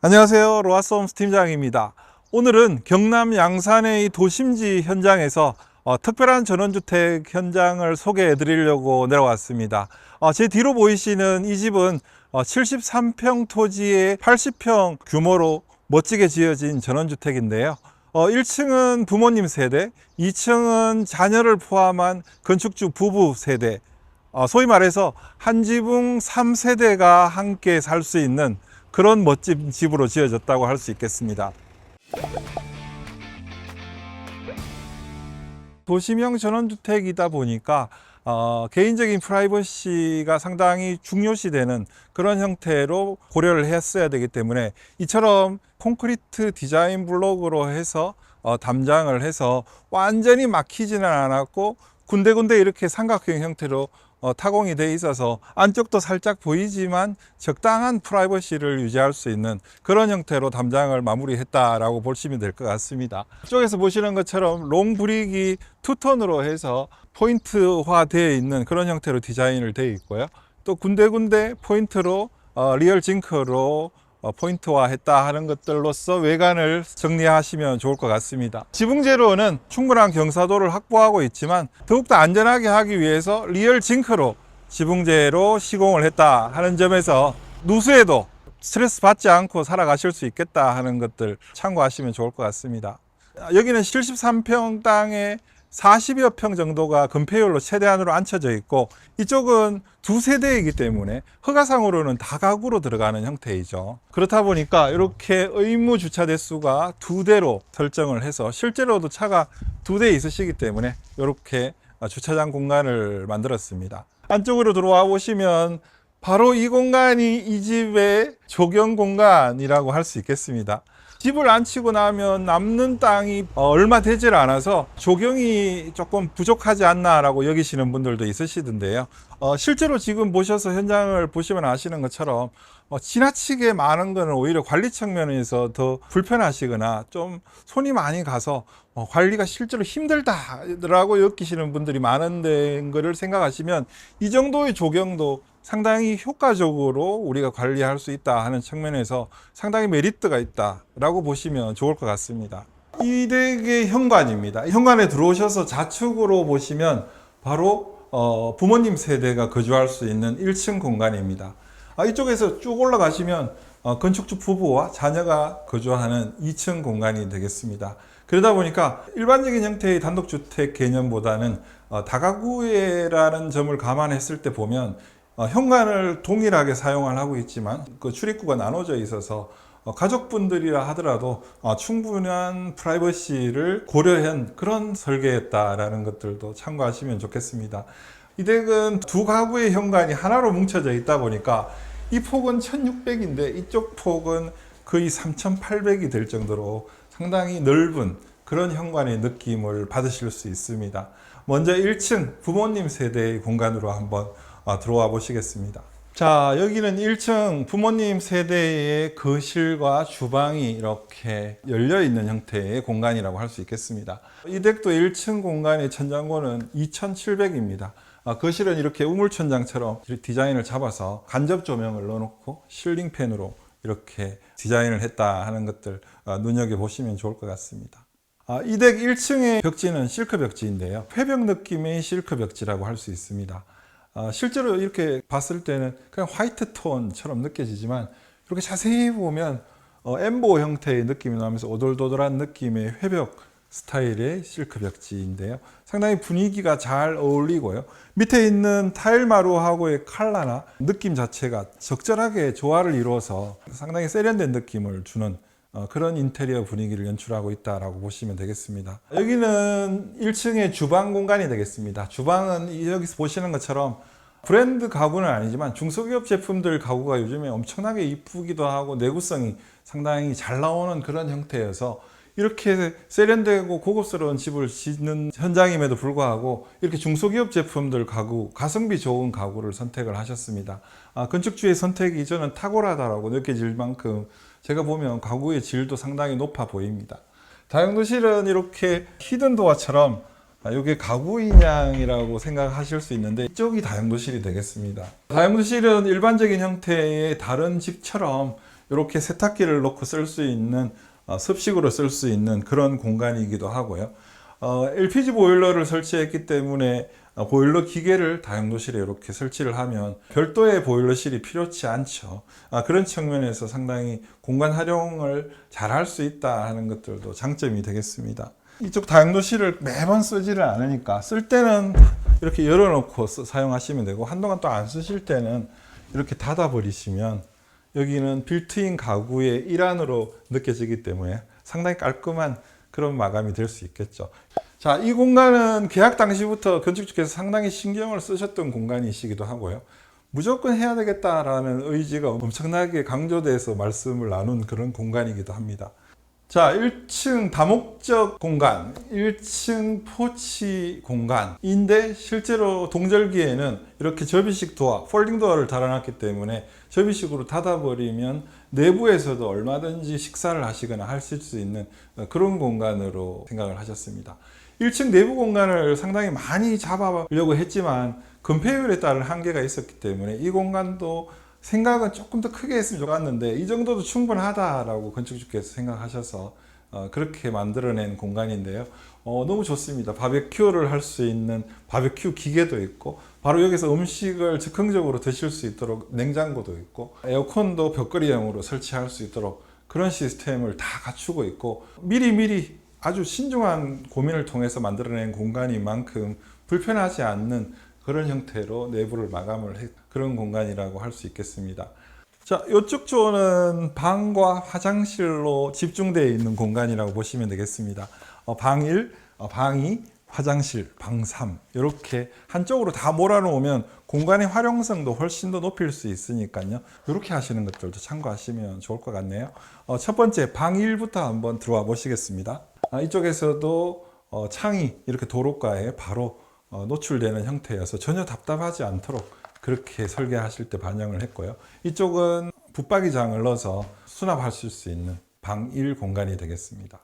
안녕하세요. 로아스홈스 팀장입니다. 오늘은 경남 양산의 이 도심지 현장에서 어, 특별한 전원주택 현장을 소개해 드리려고 내려왔습니다. 어, 제 뒤로 보이시는 이 집은 어, 73평 토지에 80평 규모로 멋지게 지어진 전원주택인데요. 어, 1층은 부모님 세대, 2층은 자녀를 포함한 건축주 부부 세대, 어, 소위 말해서 한 지붕 3세대가 함께 살 수 있는 그런 멋진 집으로 지어졌다고 할 수 있겠습니다. 도심형 전원주택이다 보니까 어, 개인적인 프라이버시가 상당히 중요시되는 그런 형태로 고려를 했어야 되기 때문에 이처럼 콘크리트 디자인 블록으로 해서 어, 담장을 해서 완전히 막히지는 않았고 군데군데 이렇게 삼각형 형태로 어, 타공이 돼 있어서 안쪽도 살짝 보이지만 적당한 프라이버시를 유지할 수 있는 그런 형태로 담장을 마무리했다라고 보시면 될 것 같습니다. 이쪽에서 보시는 것처럼 롱 브릭이 투톤으로 해서 포인트화 되어 있는 그런 형태로 디자인을 되어 있고요. 또 군데군데 포인트로 어, 리얼 징크로 어, 포인트화했다 하는 것들로서 외관을 정리하시면 좋을 것 같습니다. 지붕 재료는 충분한 경사도를 확보하고 있지만 더욱더 안전하게 하기 위해서 리얼 징크로 지붕재로 시공을 했다 하는 점에서 누수에도 스트레스 받지 않고 살아가실 수 있겠다 하는 것들 참고하시면 좋을 것 같습니다. 여기는 73평 땅에 40여 평 정도가 건폐율로 최대한으로 앉혀져 있고 이쪽은 두 세대이기 때문에 허가상으로는 다가구로 들어가는 형태이죠. 그렇다 보니까 이렇게 의무 주차 대수가 두 대로 설정을 해서 실제로도 차가 두 대 있으시기 때문에 이렇게 주차장 공간을 만들었습니다. 안쪽으로 들어와 보시면 바로 이 공간이 이 집의 조경 공간이라고 할 수 있겠습니다. 집을 안 치고 나면 남는 땅이 어, 얼마 되질 않아서 조경이 조금 부족하지 않나라고 여기시는 분들도 있으시던데요. 어, 실제로 지금 보셔서 현장을 보시면 아시는 것처럼 어, 지나치게 많은 거는 오히려 관리 측면에서 더 불편하시거나 좀 손이 많이 가서 어, 관리가 실제로 힘들다라고 느끼시는 분들이 많은 거를 생각하시면 이 정도의 조경도 상당히 효과적으로 우리가 관리할 수 있다 하는 측면에서 상당히 메리트가 있다라고 보시면 좋을 것 같습니다. 이 댁의 현관입니다. 현관에 들어오셔서 좌측으로 보시면 바로 어, 부모님 세대가 거주할 수 있는 1층 공간입니다. 아, 이쪽에서 쭉 올라가시면 어, 건축주 부부와 자녀가 거주하는 2층 공간이 되겠습니다. 그러다 보니까 일반적인 형태의 단독주택 개념보다는 어, 다가구에라는 점을 감안했을 때 보면 어, 현관을 동일하게 사용을 하고 있지만 그 출입구가 나눠져 있어서 어, 가족분들이라 하더라도 어, 충분한 프라이버시를 고려한 그런 설계였다라는 것들도 참고하시면 좋겠습니다. 이 댁은 두 가구의 현관이 하나로 뭉쳐져 있다 보니까 이 폭은 1600인데 이쪽 폭은 거의 3800이 될 정도로 상당히 넓은 그런 현관의 느낌을 받으실 수 있습니다. 먼저 1층 부모님 세대의 공간으로 한번 어, 들어와 보시겠습니다. 자, 여기는 1층 부모님 세대의 거실과 주방이 이렇게 열려 있는 형태의 공간이라고 할 수 있겠습니다. 이 댁도 1층 공간의 천장고는 2700입니다. 아, 거실은 이렇게 우물천장처럼 디자인을 잡아서 간접 조명을 넣어놓고 실링팬으로 이렇게 디자인을 했다 하는 것들 어, 눈여겨보시면 좋을 것 같습니다. 아, 이댁 1층의 벽지는 실크 벽지인데요. 회벽 느낌의 실크 벽지라고 할 수 있습니다. 아, 실제로 이렇게 봤을 때는 그냥 화이트 톤처럼 느껴지지만 이렇게 자세히 보면 어, 엠보 형태의 느낌이 나면서 오돌도돌한 느낌의 회벽 스타일의 실크 벽지인데요. 상당히 분위기가 잘 어울리고요. 밑에 있는 타일 마루하고의 컬러나 느낌 자체가 적절하게 조화를 이루어서 상당히 세련된 느낌을 주는 어, 그런 인테리어 분위기를 연출하고 있다라고 보시면 되겠습니다. 여기는 1층의 주방 공간이 되겠습니다. 주방은 여기서 보시는 것처럼 브랜드 가구는 아니지만 중소기업 제품들 가구가 요즘에 엄청나게 이쁘기도 하고 내구성이 상당히 잘 나오는 그런 형태여서 이렇게 세련되고 고급스러운 집을 짓는 현장임에도 불구하고 이렇게 중소기업 제품들 가구, 가성비 좋은 가구를 선택을 하셨습니다. 아, 건축주의 선택이 저는 탁월하다라고 느껴질 만큼 제가 보면 가구의 질도 상당히 높아 보입니다. 다용도실은 이렇게 히든 도어처럼 이게 가구 인양이라고 생각하실 수 있는데 이쪽이 다용도실이 되겠습니다. 다용도실은 일반적인 형태의 다른 집처럼 이렇게 세탁기를 놓고 쓸 수 있는 어, 습식으로 쓸 수 있는 그런 공간이기도 하고요. 어, LPG 보일러를 설치했기 때문에 어, 보일러 기계를 다용도실에 이렇게 설치를 하면 별도의 보일러실이 필요치 않죠. 아, 그런 측면에서 상당히 공간 활용을 잘 할 수 있다 하는 것들도 장점이 되겠습니다. 이쪽 다용도실을 매번 쓰지를 않으니까 쓸 때는 이렇게 열어놓고 쓰- 사용하시면 되고 한동안 또 안 쓰실 때는 이렇게 닫아 버리시면 여기는 빌트인 가구의 일환으로 느껴지기 때문에 상당히 깔끔한 그런 마감이 될 수 있겠죠. 자, 이 공간은 계약 당시부터 건축주께서 상당히 신경을 쓰셨던 공간이시기도 하고요. 무조건 해야 되겠다라는 의지가 엄청나게 강조돼서 말씀을 나눈 그런 공간이기도 합니다. 자, 1층 다목적 공간, 1층 포치 공간인데 실제로 동절기에는 이렇게 접이식 도어, 폴딩 도어를 달아놨기 때문에 접이식으로 닫아버리면 내부에서도 얼마든지 식사를 하시거나 하실 수 있는 그런 공간으로 생각을 하셨습니다. 1층 내부 공간을 상당히 많이 잡아보려고 했지만 건폐율에 따른 한계가 있었기 때문에 이 공간도 생각은 조금 더 크게 했으면 좋았는데 이 정도도 충분하다라고 건축주께서 생각하셔서 어, 그렇게 만들어낸 공간인데요. 어, 너무 좋습니다. 바베큐를 할 수 있는 바베큐 기계도 있고 바로 여기서 음식을 즉흥적으로 드실 수 있도록 냉장고도 있고 에어컨도 벽걸이형으로 설치할 수 있도록 그런 시스템을 다 갖추고 있고 미리미리 아주 신중한 고민을 통해서 만들어낸 공간인 만큼 불편하지 않는 그런 형태로 내부를 마감을 해 그런 공간이라고 할 수 있겠습니다. 자, 이쪽 조는 방과 화장실로 집중되어 있는 공간이라고 보시면 되겠습니다. 어, 방 1, 어, 방 2, 화장실, 방 3. 이렇게 한쪽으로 다 몰아놓으면 공간의 활용성도 훨씬 더 높일 수 있으니까요. 이렇게 하시는 것들도 참고하시면 좋을 것 같네요. 어, 첫 번째, 방 1부터 한번 들어와 보시겠습니다. 아, 이쪽에서도 어, 창이 이렇게 도로가에 바로 어, 노출되는 형태여서 전혀 답답하지 않도록 그렇게 설계하실 때 반영을 했고요. 이쪽은 붙박이장을 넣어서 수납하실 수 있는 방 1 공간이 되겠습니다.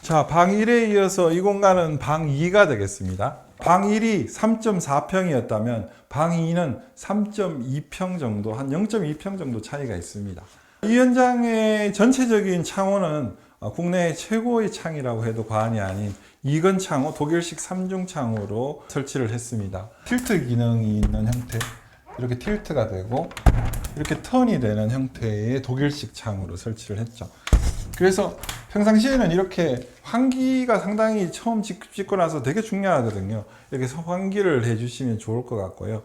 자, 방 1에 이어서 이 공간은 방 2가 되겠습니다. 방 1이 3.4평이었다면 방 2는 3.2평 정도, 한 0.2평 정도 차이가 있습니다. 이 현장의 전체적인 창호는 어, 국내 최고의 창이라고 해도 과언이 아닌 이건 창호, 독일식 3중 창호로 설치를 했습니다. 틸트 기능이 있는 형태, 이렇게 틸트가 되고 이렇게 턴이 되는 형태의 독일식 창으로 설치를 했죠. 그래서 평상시에는 이렇게 환기가 상당히 처음 짓- 짓고 나서 되게 중요하거든요. 이렇게 환기를 해주시면 좋을 것 같고요.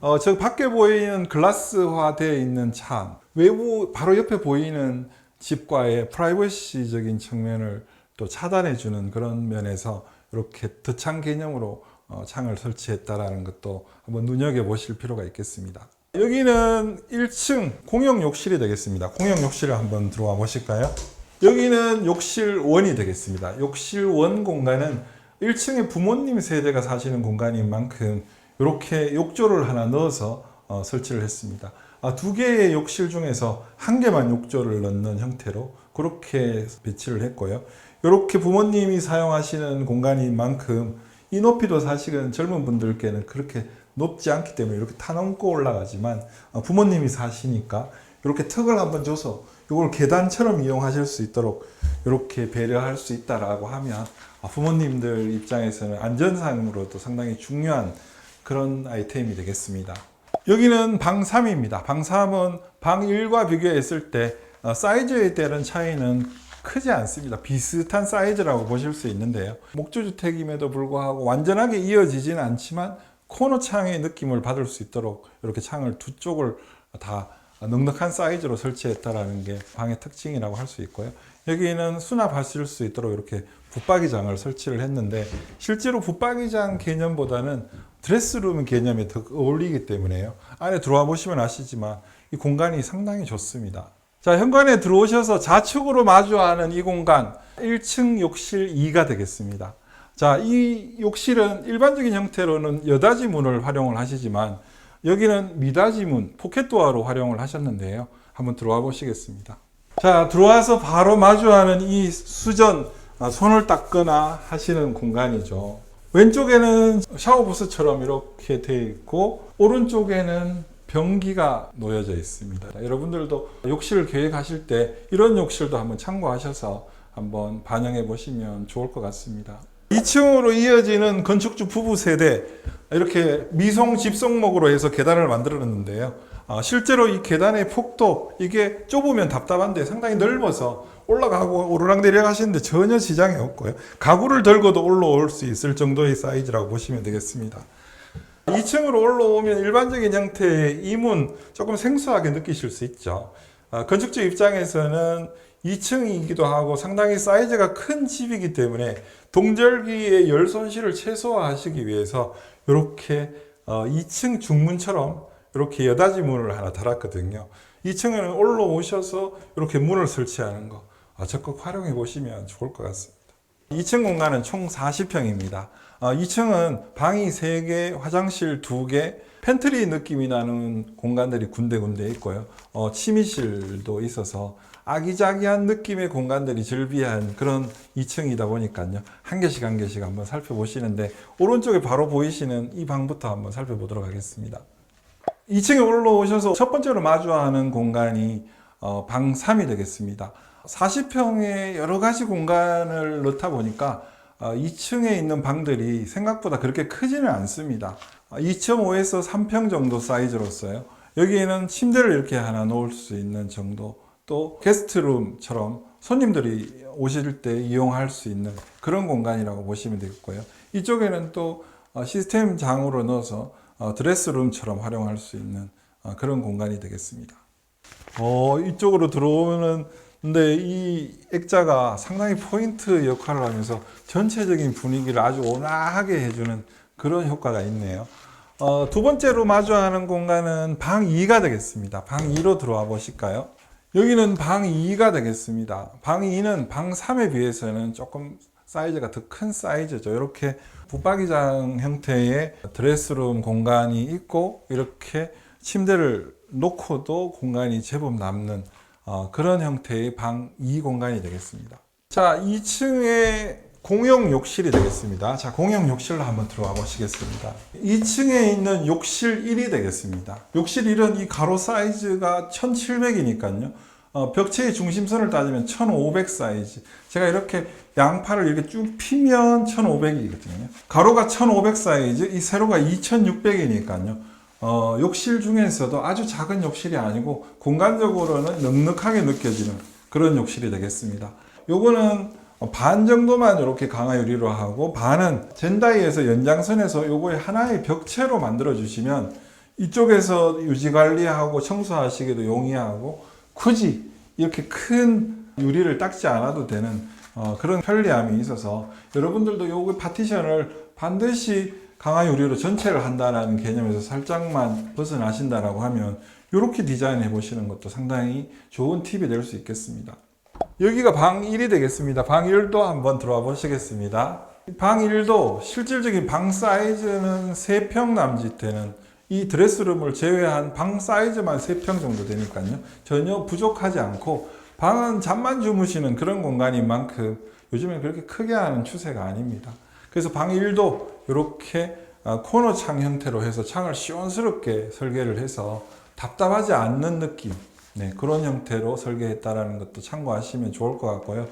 어, 저 밖에 보이는 글라스화 되어 있는 창, 외부 바로 옆에 보이는 집과의 프라이버시적인 측면을 또 차단해 주는 그런 면에서 이렇게 덧창 개념으로 어, 창을 설치했다라는 것도 한번 눈여겨 보실 필요가 있겠습니다. 여기는 1층 공용 욕실이 되겠습니다. 공용 욕실을 한번 들어와 보실까요? 여기는 욕실 원이 되겠습니다. 욕실 원 공간은 1층에 부모님 세대가 사시는 공간인 만큼 이렇게 욕조를 하나 넣어서 어, 설치를 했습니다. 아, 두 개의 욕실 중에서 한 개만 욕조를 넣는 형태로 그렇게 배치를 했고요. 이렇게 부모님이 사용하시는 공간인 만큼 이 높이도 사실은 젊은 분들께는 그렇게 높지 않기 때문에 이렇게 타넘고 올라가지만 어, 부모님이 사시니까 이렇게 턱을 한번 줘서 이걸 계단처럼 이용하실 수 있도록 이렇게 배려할 수 있다라고 하면 아, 부모님들 입장에서는 안전상으로도 상당히 중요한 그런 아이템이 되겠습니다. 여기는 방 3입니다. 방 3은 방 1과 비교했을 때 어, 사이즈에 따른 차이는 크지 않습니다. 비슷한 사이즈라고 보실 수 있는데요. 목조주택임에도 불구하고 완전하게 이어지지는 않지만 코너 창의 느낌을 받을 수 있도록 이렇게 창을 두 쪽을 다 넉넉한 사이즈로 설치했다라는 게 방의 특징이라고 할 수 있고요. 여기는 수납하실 수 있도록 이렇게 붙박이장을 설치를 했는데 실제로 붙박이장 개념보다는 드레스룸 개념에 더 어울리기 때문에요. 안에 들어와 보시면 아시지만 이 공간이 상당히 좋습니다. 자, 현관에 들어오셔서 좌측으로 마주하는 이 공간 1층 욕실 2가 되겠습니다. 자, 이 욕실은 일반적인 형태로는 여닫이 문을 활용을 하시지만 여기는 미닫이 문, 포켓도어로 활용을 하셨는데요. 한번 들어와 보시겠습니다. 자, 들어와서 바로 마주하는 이 수전, 아, 손을 닦거나 하시는 공간이죠. 왼쪽에는 샤워부스처럼 이렇게 되어 있고, 오른쪽에는 변기가 놓여져 있습니다. 여러분들도 욕실 계획하실 때 이런 욕실도 한번 참고하셔서 한번 반영해 보시면 좋을 것 같습니다. 2층으로 이어지는 건축주 부부 세대 이렇게 미송 집성목으로 해서 계단을 만들었는데요. 아, 실제로 이 계단의 폭도 이게 좁으면 답답한데 상당히 넓어서 올라가고 오르락 내려가시는데 전혀 지장이 없고요. 가구를 들고도 올라올 수 있을 정도의 사이즈라고 보시면 되겠습니다. 2층으로 올라오면 일반적인 형태의 이문 조금 생소하게 느끼실 수 있죠. 아, 건축주 입장에서는 2층이기도 하고 상당히 사이즈가 큰 집이기 때문에 동절기의 열 손실을 최소화하시기 위해서 이렇게 2층 중문처럼 이렇게 여닫이 문을 하나 달았거든요. 2층에는 올라오셔서 이렇게 문을 설치하는 거 아, 적극 활용해 보시면 좋을 것 같습니다. 2층 공간은 총 40평입니다. 2층은 방이 3개, 화장실 2개, 팬트리 느낌이 나는 공간들이 군데군데 있고요. 어, 침실도 있어서 아기자기한 느낌의 공간들이 즐비한 그런 2층이다 보니까요. 한 개씩 한 개씩 한번 살펴보시는데 오른쪽에 바로 보이시는 이 방부터 한번 살펴보도록 하겠습니다. 2층에 올라오셔서 첫 번째로 마주하는 공간이 어, 방 3이 되겠습니다. 40평의 여러 가지 공간을 넣다 보니까 어, 2층에 있는 방들이 생각보다 그렇게 크지는 않습니다. 2.5에서 3평 정도 사이즈로서요. 여기에는 침대를 이렇게 하나 놓을 수 있는 정도, 또 게스트룸처럼 손님들이 오실 때 이용할 수 있는 그런 공간이라고 보시면 되겠고요. 이쪽에는 또 어, 시스템 장으로 넣어서 어, 드레스룸처럼 활용할 수 있는 어, 그런 공간이 되겠습니다. 어, 이쪽으로 들어오면은 근데 이 액자가 상당히 포인트 역할을 하면서 전체적인 분위기를 아주 온화하게 해주는 그런 효과가 있네요. 어, 두 번째로 마주하는 공간은 방 2가 되겠습니다. 방 2로 들어와 보실까요? 여기는 방 2가 되겠습니다. 방 2는 방 3에 비해서는 조금 사이즈가 더 큰 사이즈죠. 이렇게 붙박이장 형태의 드레스룸 공간이 있고 이렇게 침대를 놓고도 공간이 제법 남는 어, 그런 형태의 방 2 공간이 되겠습니다. 자, 2층에 공용 욕실이 되겠습니다. 자, 공용 욕실로 한번 들어가 보시겠습니다. 2층에 있는 욕실 1이 되겠습니다. 욕실 1은 이 가로 사이즈가 1700이니까요. 어, 벽체의 중심선을 따지면 1500 사이즈. 제가 이렇게 양팔을 이렇게 쭉 피면 1500이거든요. 가로가 1500 사이즈, 이 세로가 2600이니까요. 어, 욕실 중에서도 아주 작은 욕실이 아니고 공간적으로는 넉넉하게 느껴지는 그런 욕실이 되겠습니다. 요거는 반 정도만 이렇게 강화 유리로 하고 반은 젠다이에서 연장선에서 요거의 하나의 벽체로 만들어 주시면 이쪽에서 유지 관리하고 청소하시기도 용이하고 굳이 이렇게 큰 유리를 닦지 않아도 되는 어, 그런 편리함이 있어서 여러분들도 요거 파티션을 반드시 강화 유리로 전체를 한다는 개념에서 살짝만 벗어나신다라고 하면 이렇게 디자인해 보시는 것도 상당히 좋은 팁이 될 수 있겠습니다. 여기가 방 1이 되겠습니다. 방 1도 한번 들어와 보시겠습니다. 방 1도 실질적인 방 사이즈는 3평 남짓 되는 이 드레스룸을 제외한 방 사이즈만 3평 정도 되니까요. 전혀 부족하지 않고 방은 잠만 주무시는 그런 공간인 만큼 요즘에 그렇게 크게 하는 추세가 아닙니다. 그래서 방 1도 이렇게 코너 창 형태로 해서 창을 시원스럽게 설계를 해서 답답하지 않는 느낌 네, 그런 형태로 설계했다라는 것도 참고하시면 좋을 것 같고요.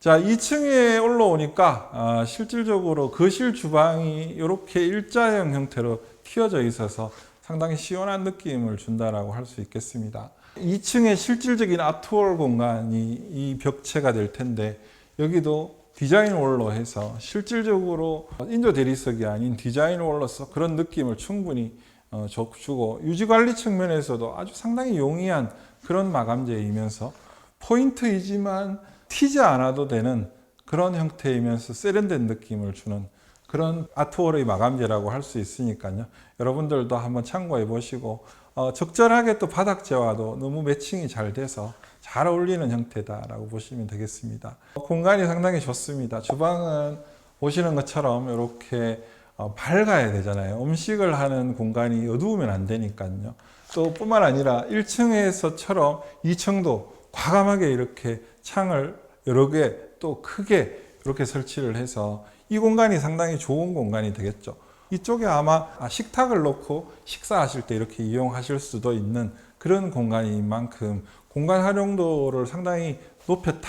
자, 2층에 올라오니까 아, 실질적으로 거실 주방이 이렇게 일자형 형태로 튀어져 있어서 상당히 시원한 느낌을 준다라고 할 수 있겠습니다. 2층의 실질적인 아트월 공간이 이 벽체가 될 텐데 여기도 디자인 월로 해서 실질적으로 인조 대리석이 아닌 디자인 월로서 그런 느낌을 충분히 어, 주고 유지 관리 측면에서도 아주 상당히 용이한 그런 마감재이면서 포인트이지만 튀지 않아도 되는 그런 형태이면서 세련된 느낌을 주는 그런 아트월의 마감재라고 할 수 있으니까요. 여러분들도 한번 참고해 보시고 어, 적절하게 또 바닥재와도 너무 매칭이 잘 돼서 잘 어울리는 형태다라고 보시면 되겠습니다. 공간이 상당히 좋습니다. 주방은 보시는 것처럼 이렇게 어, 밝아야 되잖아요. 음식을 하는 공간이 어두우면 안 되니까요. 또 뿐만 아니라 1층에서처럼 2층도 과감하게 이렇게 창을 여러 개 또 크게 이렇게 설치를 해서 이 공간이 상당히 좋은 공간이 되겠죠. 이쪽에 아마 아, 식탁을 놓고 식사하실 때 이렇게 이용하실 수도 있는 그런 공간인 만큼 공간 활용도를 상당히 높였다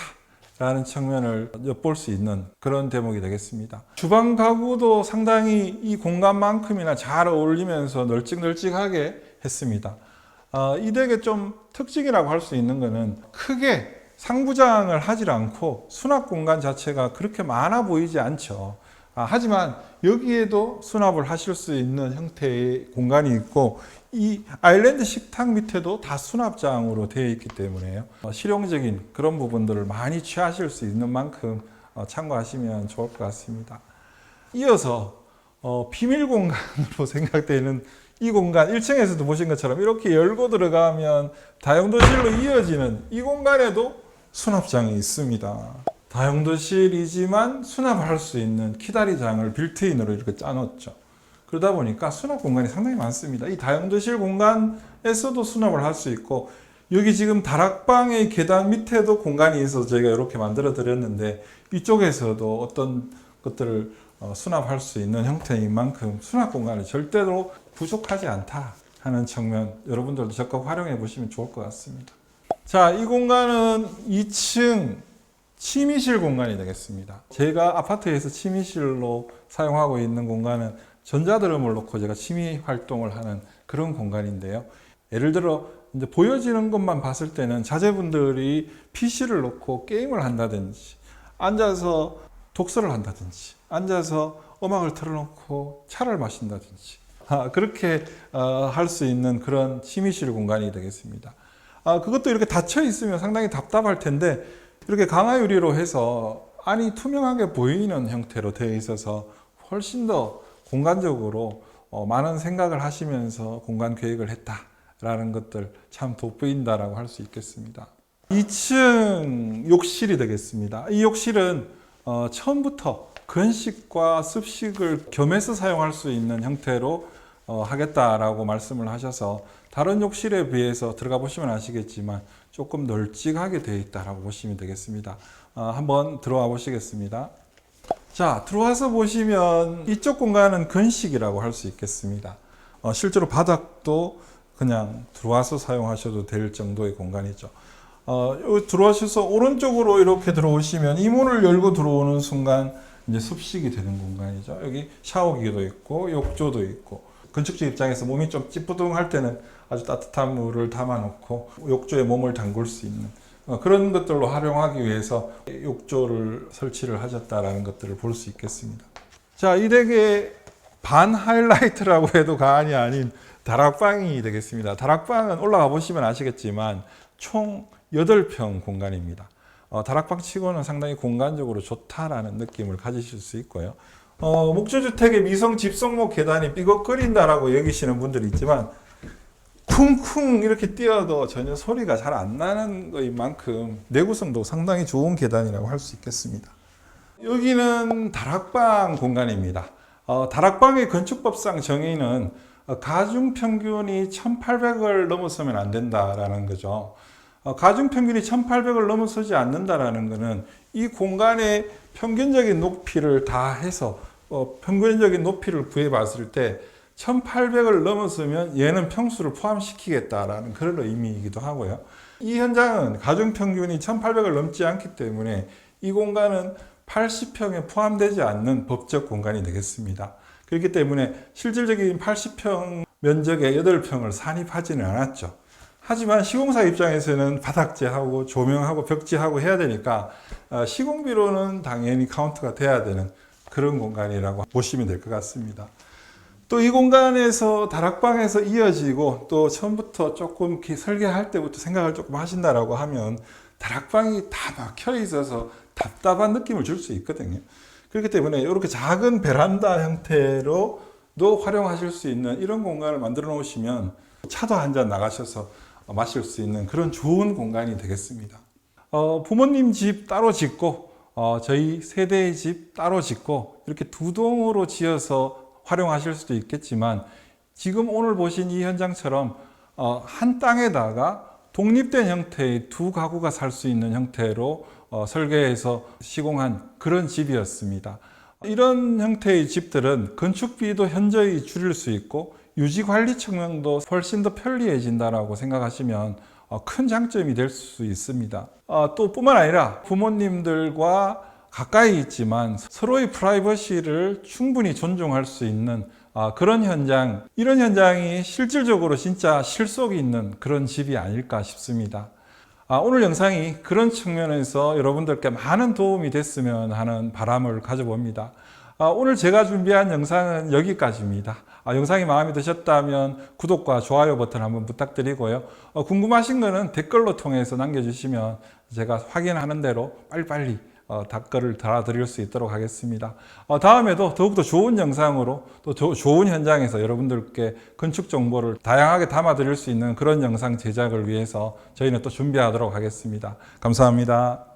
라는 측면을 엿볼 수 있는 그런 대목이 되겠습니다. 주방 가구도 상당히 이 공간만큼이나 잘 어울리면서 널찍널찍하게 했습니다. 어, 이 댁의 좀 특징이라고 할 수 있는 것은 크게 상부장을 하질 않고 수납 공간 자체가 그렇게 많아 보이지 않죠. 아, 하지만 여기에도 수납을 하실 수 있는 형태의 공간이 있고 이 아일랜드 식탁 밑에도 다 수납장으로 되어 있기 때문에요. 어, 실용적인 그런 부분들을 많이 취하실 수 있는 만큼 어, 참고하시면 좋을 것 같습니다. 이어서 어, 비밀 공간으로 생각되는 이 공간 1층에서도 보신 것처럼 이렇게 열고 들어가면 다용도실로 이어지는 이 공간에도 수납장이 있습니다. 다용도실이지만 수납을 할수 있는 키다리장을 빌트인으로 이렇게 짜놓죠. 그러다 보니까 수납 공간이 상당히 많습니다. 이 다용도실 공간에서도 수납을 할 수 있고 여기 지금 다락방의 계단 밑에도 공간이 있어서 저희가 이렇게 만들어 드렸는데 이쪽에서도 어떤 것들을 어, 수납할 수 있는 형태인 만큼 수납 공간이 절대로 부족하지 않다 하는 측면 여러분들도 적극 활용해 보시면 좋을 것 같습니다. 자, 이 공간은 2층 침의실 공간이 되겠습니다. 제가 아파트에서 침의실로 사용하고 있는 공간은 전자드럼을 놓고 제가 취미 활동을 하는 그런 공간인데요. 예를 들어 이제 보여지는 것만 봤을 때는 자제분들이 PC를 놓고 게임을 한다든지 앉아서 독서를 한다든지 앉아서 음악을 틀어놓고 차를 마신다든지 아, 그렇게 어, 할수 있는 그런 취미실 공간이 되겠습니다. 아, 그것도 이렇게 닫혀 있으면 상당히 답답할 텐데 이렇게 강화 유리로 해서 안이 투명하게 보이는 형태로 되어 있어서 훨씬 더 공간적으로 어, 많은 생각을 하시면서 공간 계획을 했다라는 것들 참 돋보인다라고 할 수 있겠습니다. 2층 욕실이 되겠습니다. 이 욕실은 어, 처음부터 건식과 습식을 겸해서 사용할 수 있는 형태로 어, 하겠다라고 말씀을 하셔서 다른 욕실에 비해서 들어가 보시면 아시겠지만 조금 널찍하게 되어 있다라고 보시면 되겠습니다. 어, 한번 들어와 보시겠습니다. 자, 들어와서 보시면 이쪽 공간은 건식이라고 할 수 있겠습니다. 어, 실제로 바닥도 그냥 들어와서 사용하셔도 될 정도의 공간이죠. 어, 여기 들어오셔서 오른쪽으로 이렇게 들어오시면 이 문을 열고 들어오는 순간 이제 습식이 되는 공간이죠. 여기 샤워기도 있고 욕조도 있고 건축주 입장에서 몸이 좀 찌뿌둥할 때는 아주 따뜻한 물을 담아놓고 욕조에 몸을 담글 수 있는 어, 그런 것들로 활용하기 위해서 욕조를 설치를 하셨다라는 것들을 볼 수 있겠습니다. 자, 이 댁의 반 하이라이트라고 해도 과언이 아닌 다락방이 되겠습니다. 다락방은 올라가 보시면 아시겠지만 총 8평 공간입니다. 어, 다락방 치고는 상당히 공간적으로 좋다라는 느낌을 가지실 수 있고요. 어, 목조주택의 미성 집성목 계단이 삐걱거린다라고 여기시는 분들이 있지만 쿵쿵 이렇게 뛰어도 전혀 소리가 잘 안 나는 것인 만큼 내구성도 상당히 좋은 계단이라고 할 수 있겠습니다. 여기는 다락방 공간입니다. 어, 다락방의 건축법상 정의는 어, 가중 평균이 1,800을 넘어서면 안 된다라는 거죠. 어, 가중 평균이 1,800을 넘어서지 않는다라는 것은 이 공간의 평균적인 높이를 다 해서 어, 평균적인 높이를 구해봤을 때 1800을 넘었으면 얘는 평수를 포함시키겠다라는 그런 의미이기도 하고요. 이 현장은 가중 평균이 1800을 넘지 않기 때문에 이 공간은 80평에 포함되지 않는 법적 공간이 되겠습니다. 그렇기 때문에 실질적인 80평 면적의 8평을 산입하지는 않았죠. 하지만 시공사 입장에서는 바닥재하고 조명하고 벽지하고 해야 되니까 어, 시공비로는 당연히 카운트가 돼야 되는 그런 공간이라고 보시면 될 것 같습니다. 또 이 공간에서 다락방에서 이어지고 또 처음부터 조금 설계할 때부터 생각을 조금 하신다라고 하면 다락방이 다 막혀 있어서 답답한 느낌을 줄 수 있거든요. 그렇기 때문에 이렇게 작은 베란다 형태로도 활용하실 수 있는 이런 공간을 만들어 놓으시면 차도 한 잔 나가셔서 마실 수 있는 그런 좋은 공간이 되겠습니다. 어, 부모님 집 따로 짓고 어, 저희 세대의 집 따로 짓고 이렇게 두 동으로 지어서 활용하실 수도 있겠지만 지금 오늘 보신 이 현장처럼 어, 한 땅에다가 독립된 형태의 두 가구가 살 수 있는 형태로 어, 설계해서 시공한 그런 집이었습니다. 이런 형태의 집들은 건축비도 현저히 줄일 수 있고 유지 관리 측면도 훨씬 더 편리해진다라고 생각하시면 어, 큰 장점이 될 수 있습니다. 어, 또 뿐만 아니라 부모님들과 가까이 있지만 서로의 프라이버시를 충분히 존중할 수 있는 아, 그런 현장, 이런 현장이 실질적으로 진짜 실속이 있는 그런 집이 아닐까 싶습니다. 아, 오늘 영상이 그런 측면에서 여러분들께 많은 도움이 됐으면 하는 바람을 가져봅니다. 아, 오늘 제가 준비한 영상은 여기까지입니다. 아, 영상이 마음에 드셨다면 구독과 좋아요 버튼 한번 부탁드리고요. 어, 궁금하신 거는 댓글로 통해서 남겨주시면 제가 확인하는 대로 빨리빨리 어, 답글을 달아드릴 수 있도록 하겠습니다. 어, 다음에도 더욱더 좋은 영상으로 또 조- 좋은 현장에서 여러분들께 건축 정보를 다양하게 담아드릴 수 있는 그런 영상 제작을 위해서 저희는 또 준비하도록 하겠습니다. 감사합니다.